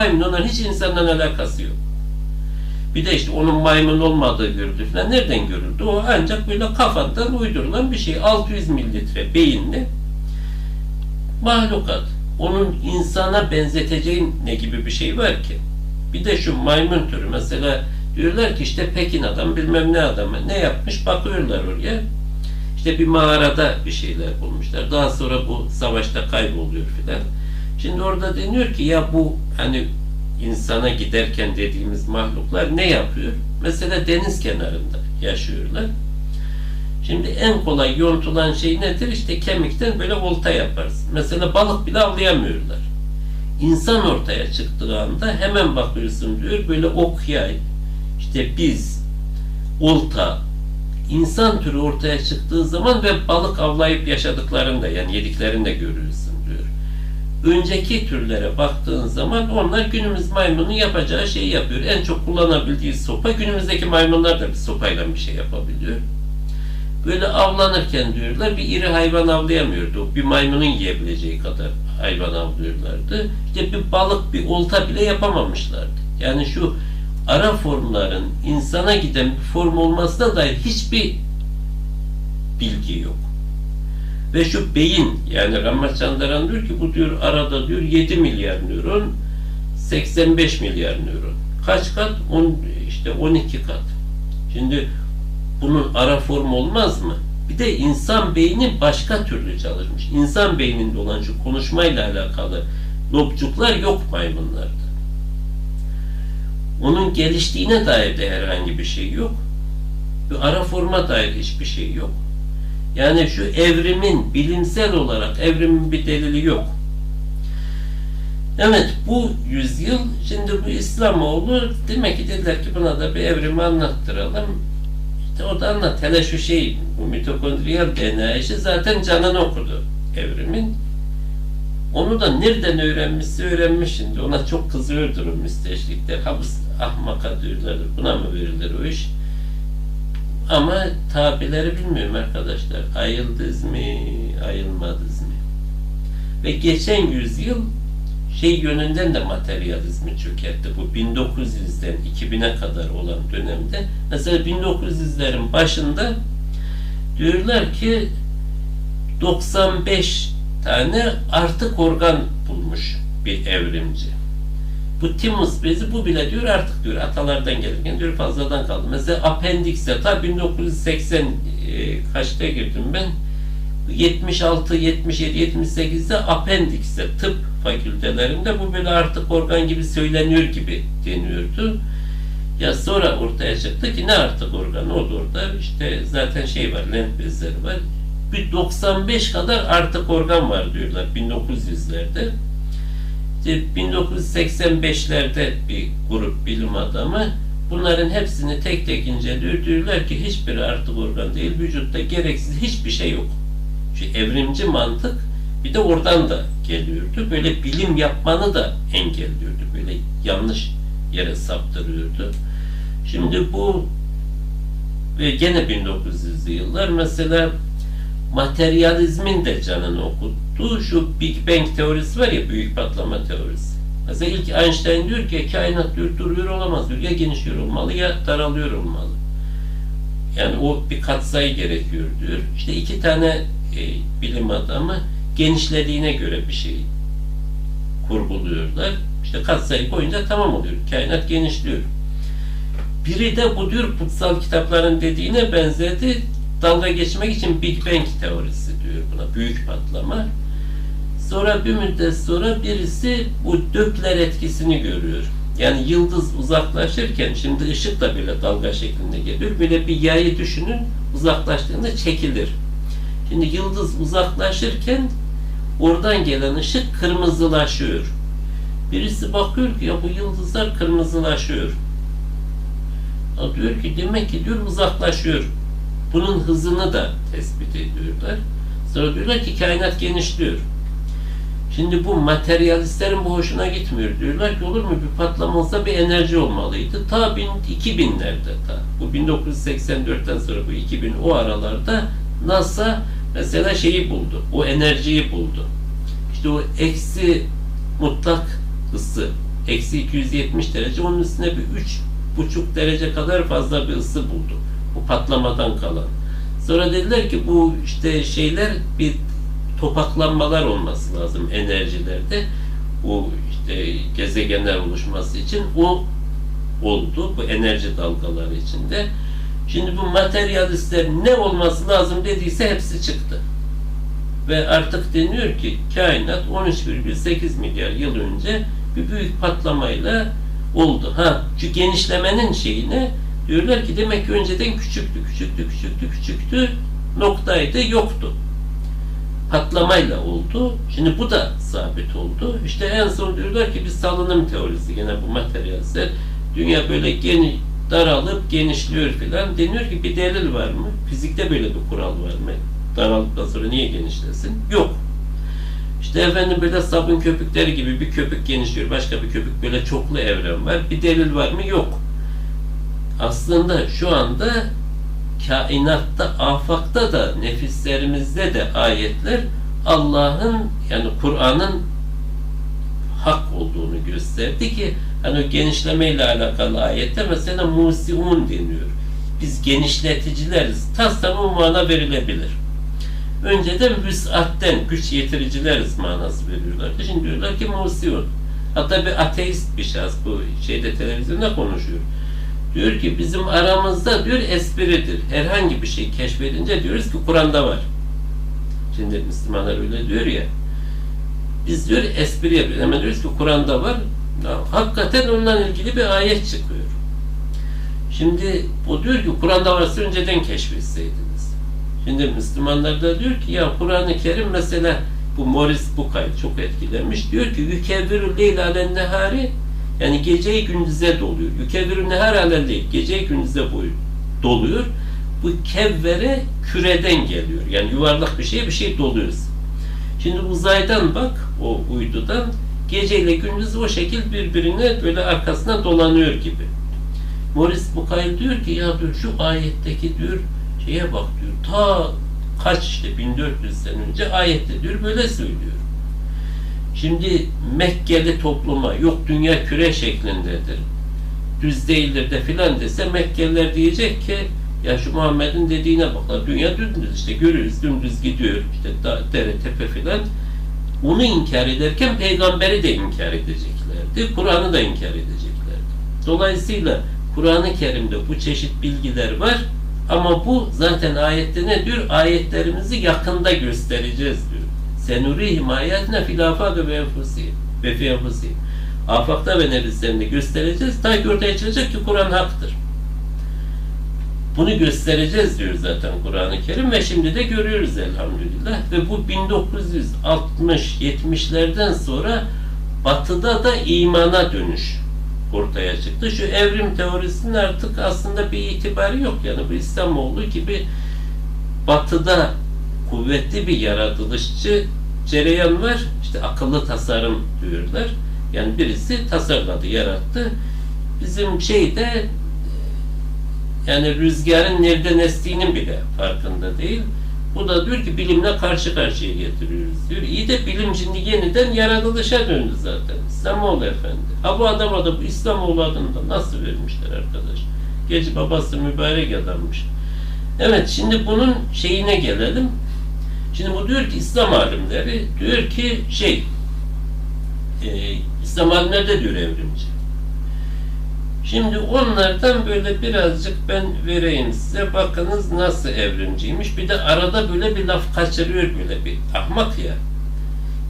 maymun hiç insanla alakası yok. Bir de işte onun maymun olmadığı görüldü falan. Nereden görüldü? O ancak böyle kafadan uydurulan bir şey. 600 mililitre beyinli mahlukat. Onun insana benzeteceğin ne gibi bir şey var ki? Bir de şu maymun türü mesela diyorlar ki işte Pekin adam bilmem ne adamı ne yapmış bakıyorlar oraya. İşte bir mağarada bir şeyler bulmuşlar. Daha sonra bu savaşta kayboluyor filan. Şimdi orada deniyor ki ya bu hani insana giderken dediğimiz mahluklar ne yapıyor? Mesela deniz kenarında yaşıyorlar. Şimdi en kolay yontulan şey nedir? İşte kemikten böyle olta yaparsın. Mesela balık bile avlayamıyorlar. İnsan ortaya çıktığı anda hemen bakıyorsun diyor böyle ok yay, işte biz, olta, insan türü ortaya çıktığı zaman ve balık avlayıp yaşadıklarını da yani yediklerini de diyor. Önceki türlere baktığın zaman onlar günümüz maymunun yapacağı şeyi yapıyor. En çok kullanabildiği sopa günümüzdeki maymunlar da bir sopayla bir şey yapabiliyor. Böyle avlanırken diyorlar bir iri hayvan avlayamıyordu. Bir maymunun yiyebileceği kadar hayvan avlıyorlardı. İşte bir balık, bir olta bile yapamamışlardı. Yani şu ara formların insana giden bir form olmasına dair hiçbir bilgi yok. Ve şu beyin yani Ramachandran diyor ki bu diyor arada diyor 7 milyar nöron 85 milyar nöron. Kaç kat? 10 işte 12 kat. Şimdi bunun ara form olmaz mı? Bir de insan beyni başka türlü çalışmış. İnsan beyninde olan şu konuşmayla alakalı lobcuklar yok maymunlarda. Onun geliştiğine dair de herhangi bir şey yok. Bir ara forma dair hiçbir şey yok. Yani şu evrimin bilimsel olarak evrimin bir delili yok. Evet bu yüzyıl şimdi bu İslamoğlu demek ki dediler ki buna da bir evrimi anlattıralım. İşte o da anlat. Hele şu şey bu mitokondriyal DNA işi zaten canını okudu evrimin. Onu da nereden öğrenmişse öğrenmiş şimdi. Ona çok kızıyordur o müsteşrikler. Ha bu ahmaka diyorlar. Buna mı verilir o iş? Ama tabileri bilmiyorum arkadaşlar. Ayıldız mı, ayılmadız mı? Ve geçen yüzyıl şey yönünden de materyalizmi çökertti. Bu 1900'den 2000'e kadar olan dönemde mesela 1900'lerin başında diyorlar ki 95 tane artık organ bulmuş bir evrimci. Bu timus bezi bu bile diyor artık diyor atalardan gelirken diyor fazladan kaldı. Mesela apendikse ta 1980 e, kaçta girdim ben? 76, 77, 78'de apendikse tıp fakültelerinde bu böyle artık organ gibi söyleniyor gibi deniyordu. Ya sonra ortaya çıktı ki ne artık organı o da işte zaten şey var lenf bezleri var. Bir 95 kadar artık organ var diyorlar 1900'lerde. İşte 1985'lerde bir grup bilim adamı bunların hepsini tek tek inceliyor. Diyorlar ki hiçbiri artık organ değil. Vücutta gereksiz hiçbir şey yok. Şu evrimci mantık bir de oradan da geliyordu. Böyle bilim yapmanı da engelliyordu. Böyle yanlış yere saptırıyordu. Şimdi bu ve gene 1900'lü yıllar mesela materyalizmin de canını okuttu. Şu Big Bang teorisi var ya büyük patlama teorisi. Mesela ilk Einstein diyor ki kainat diyor duruyor olamaz diyor. Ya genişliyor olmalı ya daralıyor olmalı. Yani o bir katsayı gerekiyor diyor. İşte iki tane e, bilim adamı genişlediğine göre bir şey kurguluyorlar. İşte katsayı koyunca tamam oluyor. Kainat genişliyor. Biri de bu diyor kutsal kitapların dediğine benzedi. Dalga geçmek için Big Bang teorisi diyor buna. Büyük patlama. Sonra bir müddet sonra birisi bu Döpler etkisini görüyor. Yani yıldız uzaklaşırken şimdi ışık da böyle dalga şeklinde geliyor. Böyle bir yayı düşünün uzaklaştığında çekilir. Şimdi yıldız uzaklaşırken oradan gelen ışık kırmızılaşıyor. Birisi bakıyor ki ya bu yıldızlar kırmızılaşıyor. Ya diyor ki demek ki diyor uzaklaşıyor. Bunun hızını da tespit ediyorlar. Sonra diyorlar ki kainat genişliyor. Şimdi bu materyalistlerin bu hoşuna gitmiyor. Diyorlar ki olur mu bir patlama olsa bir enerji olmalıydı. Ta 2000'lerde ta. Bu 1984'ten sonra bu 2000 o aralarda NASA mesela şeyi buldu. O enerjiyi buldu. İşte o eksi mutlak ısı eksi 270 derece onun üstüne bir üç buçuk derece kadar fazla bir ısı buldu. Bu patlamadan kalan. Sonra dediler ki bu işte şeyler bir topaklanmalar olması lazım enerjilerde. Bu işte gezegenler oluşması için o oldu bu enerji dalgaları içinde. Şimdi bu materyalistler ne olması lazım dediyse hepsi çıktı. Ve artık deniyor ki kainat 13,8 milyar yıl önce bir büyük patlamayla oldu. Ha şu genişlemenin şeyine diyorlar ki demek ki önceden küçüktü, küçüktü, küçüktü, küçüktü noktaydı, yoktu. Patlamayla oldu. Şimdi bu da sabit oldu. İşte en son diyorlar ki bir salınım teorisi gene bu materyalistler dünya böyle geni, daralıp genişliyor filan deniyor ki bir delil var mı? Fizikte böyle bir kural var mı? Daraldıktan sonra niye genişlesin? Yok. İşte efendim böyle sabun köpükleri gibi bir köpük genişliyor, başka bir köpük böyle çoklu evren var. Bir delil var mı? Yok. Aslında şu anda kainatta, afakta da, nefislerimizde de ayetler Allah'ın yani Kur'an'ın hak olduğunu gösterdi ki hani o genişlemeyle alakalı ayette mesela musiun deniyor. Biz genişleticileriz. Tasavvuf mana verilebilir. Önceden vüs'atten güç yetiricileriz manası veriyorlardı. Şimdi diyorlar ki musiun. Hatta bir ateist bir şahıs bu şeyde televizyonda konuşuyor. Diyor ki bizim aramızda diyor espridir. Herhangi bir şey keşfedince diyoruz ki Kur'an'da var. Şimdi Müslümanlar öyle diyor ya. Biz diyor espri yapıyoruz. Hemen diyoruz ki Kur'an'da var. Ya, hakikaten onunla ilgili bir ayet çıkıyor. Şimdi o diyor ki Kur'an'da varsa önceden keşfetseydiniz. Şimdi Müslümanlar da diyor ki ya Kur'an-ı Kerim mesela bu Morris Bucay çok etkilenmiş. Diyor ki yükevvirü leyl alen nehari yani geceyi gündüze doluyor. Yükevvirü nehar alen değil. Geceyi gündüze doluyor. Bu kevvere küreden geliyor. Yani yuvarlak bir şeye bir şey doluyoruz. Şimdi uzaydan bak o uydudan geceyle gündüz o şekil birbirine böyle arkasına dolanıyor gibi. Morris Bucay diyor ki ya diyor şu ayetteki diyor şeye bak diyor ta kaç işte 1400 sene önce ayette diyor böyle söylüyor. Şimdi Mekkeli topluma yok dünya küre şeklindedir. Düz değildir de filan dese Mekkeliler diyecek ki ya şu Muhammed'in dediğine bak dünya dümdüz işte görürüz dümdüz gidiyor işte dere tepe filan. Onu inkar ederken peygamberi de inkar edeceklerdi. Kur'an'ı da inkar edeceklerdi. Dolayısıyla Kur'an-ı Kerim'de bu çeşit bilgiler var ama bu zaten ayette ne diyor? Ayetlerimizi yakında göstereceğiz diyor. Senurihim ayetine fil afakı ve enfusihim ve fi. Afakta ve nefislerinde göstereceğiz. Ta ki ortaya çıkacak ki Kur'an haktır. Bunu göstereceğiz diyor zaten Kur'an-ı Kerim ve şimdi de görüyoruz elhamdülillah. Ve bu 1960-70'lerden sonra batıda da imana dönüş ortaya çıktı. Şu evrim teorisinin artık aslında bir itibarı yok. Yani bu İslamoğlu gibi batıda kuvvetli bir yaratılışçı cereyan var. İşte akıllı tasarım diyorlar. Yani birisi tasarladı, yarattı. Bizim şeyde yani rüzgarın nereden estiğinin bile farkında değil. Bu da diyor ki bilimle karşı karşıya getiriyoruz diyor. İyi de bilim şimdi yeniden yaratılışa döndü zaten. İslamoğlu efendi. Ha bu adama da bu İslamoğlu adını da nasıl vermişler arkadaş? Gece babası mübarek adammış. Evet şimdi bunun şeyine gelelim. Şimdi bu diyor ki İslam alimleri diyor ki şey e, İslam alimleri de diyor evrimci. Şimdi onlardan böyle birazcık ben vereyim size. Bakınız nasıl evrimciymiş. Bir de arada böyle bir laf kaçırıyor böyle bir ahmak ya.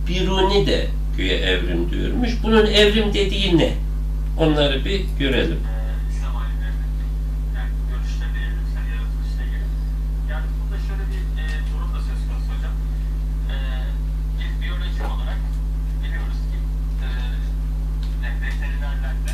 Biruni de güya evrim diyormuş. Bunun evrim dediği ne? Onları bir görelim. İslam alimlerinin yani görüşlerine evrimsel yaratılışla ilgili. Yani burada şöyle bir e, durum da söz konusu hocam. E, biz biyoloji olarak biliyoruz ki e, veterinerlerle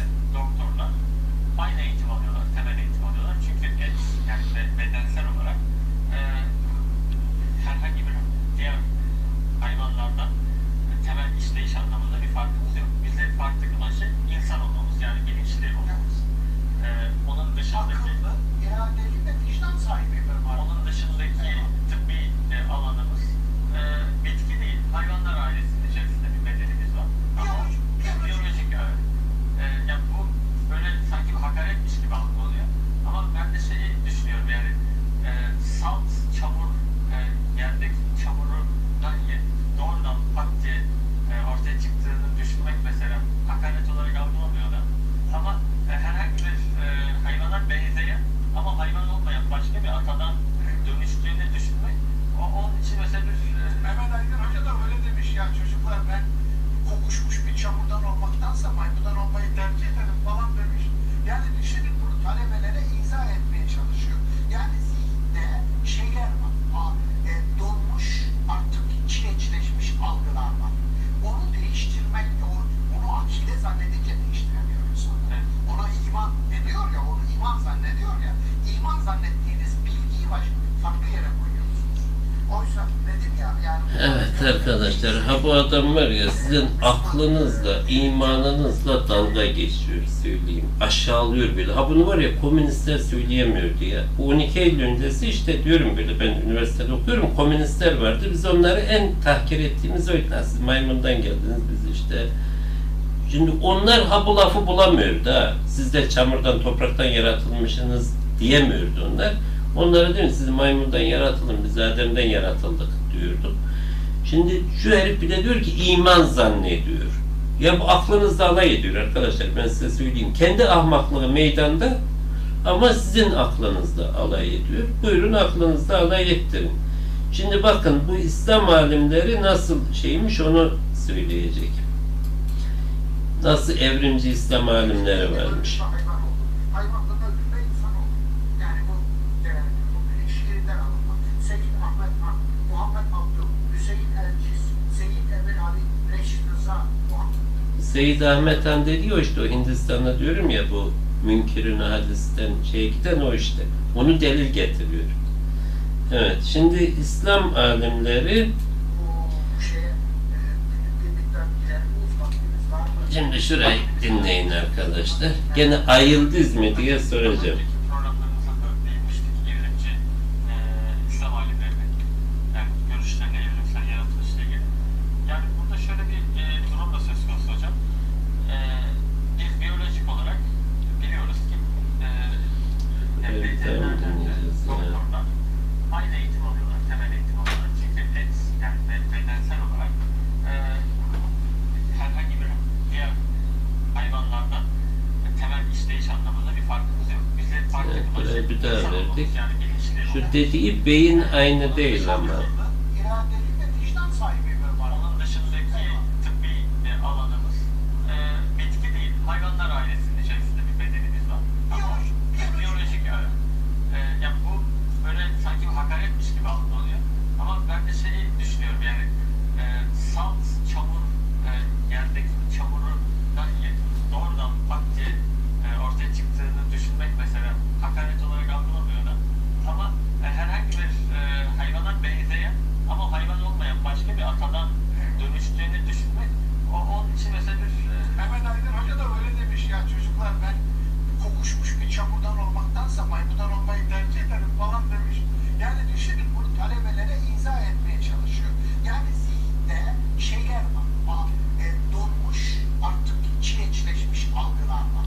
e, bitki değil, hayvanlar ailesinin içerisinde bir bedenimiz var. Ama biyolojik, biyolojik evet. E, ya bu böyle sanki bir hakaretmiş e, Mehmet Aydın Hoca da öyle demiş ya çocuklar ben kokuşmuş bir çamurdan olmaktansa maymundan olmayı tercih ederim falan demiş. Yani düşünün bunu talebelere izah etmeye çalışıyor. Yani zihinde şeyler var. a- e, donmuş artık kireçleşmiş algılar var. Onu değiştirmek, o- onu akide zannedince değiştiremiyor insanlar. Ona iman ediyor ya, onu iman zannediyor ya. İman zannettiğiniz bilgiyi baş, farklı yere koyuyorsunuz. Oysa dedim ya yani... Evet arkadaşlar, ha bu adam var ya sizin aklınızla, imanınızla dalga geçiyor söyleyeyim. Aşağılıyor bile. Ha bunu var ya komünistler söyleyemiyordu ya. Bu 12 Eylül öncesi işte diyorum böyle ben üniversitede okuyorum. Komünistler vardı. Biz onları en tahkir ettiğimiz oydu. Siz maymundan geldiniz biz işte. Şimdi onlar ha bu lafı bulamıyordu ha. Siz de çamurdan, topraktan yaratılmışsınız diyemiyordu onlar. Onlara diyor siz maymundan yaratılın, biz Adem'den yaratıldık diyorduk. Şimdi şu herif bir de diyor ki iman zannediyor. Ya bu aklınızda alay ediyor arkadaşlar ben size söyleyeyim. Kendi ahmaklığı meydanda ama sizin aklınızda alay ediyor. Buyurun aklınızda alay ettirin. Şimdi bakın bu İslam alimleri nasıl şeymiş onu söyleyecek. Nasıl evrimci İslam alimleri varmış. Hayvan oldu. Hayvandan öldürme insan oldu. Yani bu e, şiirden alınma. Seyyid Ahmet Han, Muhammed Abdü, Hüseyin Elciz, Seyyid Emir Ali, Reşit Rıza, Muhammed Seyyid Ahmet Han dedi o işte o Hindistan'da diyorum ya bu münkirin hadisten şeye giden o işte. Onu delil getiriyor. Evet şimdi İslam alimleri şimdi şurayı dinleyin arkadaşlar. Gene ayıldız mı diye soracağım. önceki programlarımızda da değinmiştik. Evrimci e, İslam alimlerinin yani görüşlerine, evrimsel yaratılışla ilgili. Yani burada şöyle bir e, durum da söz konusu hocam. E, biz biyolojik olarak biliyoruz ki e, yani Evet, veterinerler tamam, de, dinleyeceğiz, doktorlar aynı eğitim alıyorlar, temel eğitim alıyorlar. Çünkü et, yani be- bedensel olarak e, herhangi bir diğer hayvanlardan temel işleyiş anlamında bir farkımız yok. Bize farklı Evet, kılan buraya şey bir daha insan olmamız, verdik. Yani bilinçli Şu olmamız. dediği beyin aynı değil ama. İradeli ve vicdan sahibi bir var. Onun dışındaki tıbbi e, alanımız e, bitki değil, hayvanlar ailesinin içerisinde bir bedenimiz var. Ama Biyolojik, biyolojik. biyolojik evet. E, yani bu böyle sanki bir hakaretmiş gibi algılanıyor. Ama ben de şeyi düşünüyorum yani e, salt çamur e, yerdeki çamurundan ye- doğrudan pat diye e, ortaya çıktığını düşünmek mesela hakaret olarak algılamıyor da. Ama e, herhangi bir e, hayvana benzeyen ama hayvan olmayan başka bir atadan dönüştüğünü düşünmek o, onun için mesela bir e, Mehmet Aydın Hoca da öyle demiş ya çocuklar ben bir çamurdan olmaktansa maymundan olmayı tercih ederim falan demiş. Yani düşünün bunu talebelere izah etmeye çalışıyor. Yani zihinde şeyler var. e, donmuş artık kireçleşmiş algılar var.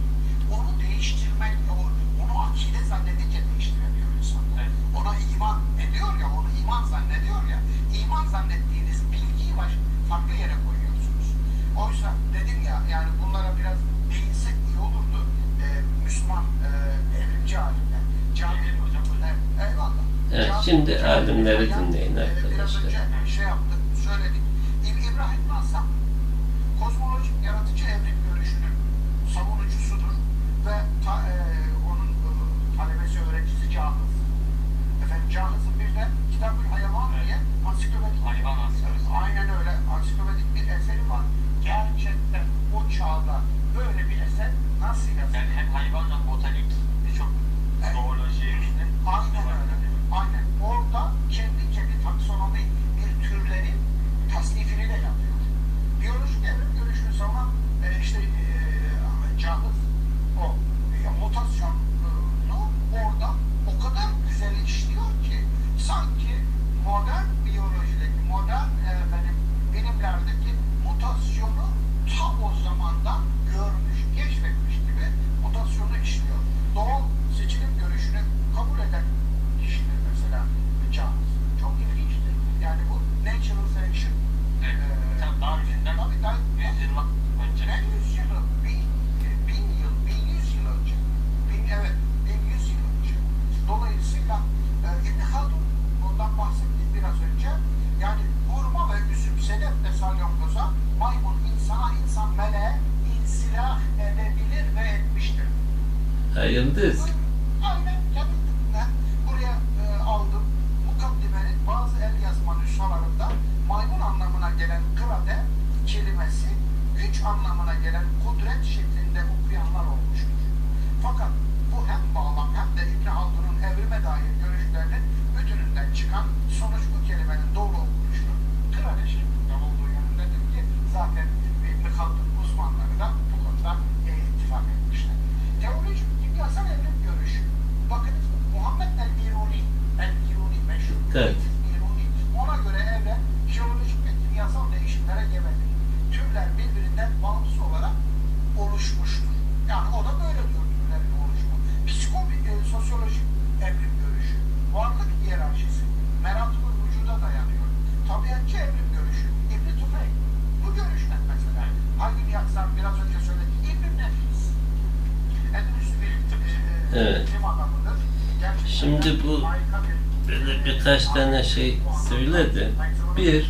Onu değiştirmek, o- onu akide zannedince değiştiremiyor insanlar. Evet. Ona iman ediyor ya, onu iman zannediyor ya. İman zannettiğiniz bilgiyi baş, farklı yere koyuyorsunuz. Oysa dedim ya, yani bunlara biraz değinsek iyi olurdu. Müslüman e, evrimci alimler. Cami, Değil mi hocam? Evet, eyvallah. Evet, şimdi alimleri dinleyin e, Biraz arkadaşlar. önce şey yaptık, söyledik. İb- İbrahim Nazım, kozmolojik yaratıcı evrim görüşünün savunucusudur ve ta, e, onun e, talebesi, öğrencisi Cahız. Efendim Cahız'ın bir de Kitab-ül Hayvan Evet. diye ansiklopedik Hayvan ansiklopedisi. Aynen öyle. Ansiklopedik bir eseri var. Gerçekten o çağda böyle bir eser nasıl yazılır? yani hem hayvanla botanik birçok zooloji Aynen öyle. Aynen. Orada kendi kendi taksonomi bir türlerin tasnifini de yapıyor. Biyolojik evrim görüşünü savunan e, işte e, Cahız o e, mutasyonu orada o kadar güzel işliyor ki sanki modern biyolojideki, modern e, efendim, bilimlerdeki mutasyonu ta o zamandan görmüş, keşfetmiş gibi mutasyonu işliyor. Ha Yıldız. Aynen tabii ben buraya e, aldım. Mukaddimenin nüshalarında maymun anlamına gelen kırade kelimesi güç anlamına gelen kudret şeklinde okuyanlar olmuştur. Fakat bu hem bağlam hem de İbn Haldun'un evrime dair görüşlerinin bütününden çıkan sonuç bu kelimenin doğru okunuşunun kırade şeklinde olduğu yönündedir ki zaten İbn Haldun uzmanları da bu konuda ittifak etmişler. Teolojik kimyasal evrim görüşü. Bakınız Muhammed el-Biruni, el-Biruni meşhur. Evet. Ona göre evren jeolojik ve kimyasal değişimlere gebedir. Türler birbirinden bağımsız olarak oluşmuştur. Yani o da böyle diyor türlerin oluşumu. Psikobi, e, sosyolojik evrim görüşü. Varlık hiyerarşisi. Meratı vücuda dayanıyor. Tabiatçı evrim görüşü. İbn Tufeyl. Bu görüşten mesela. Hayyul Yaksan biraz önce söyledi. İbn Nefis. Endüstri e, Evet. bilim adamıdır. Gerçekten Şimdi bu Böyle birkaç tane şey söyledi. Bir,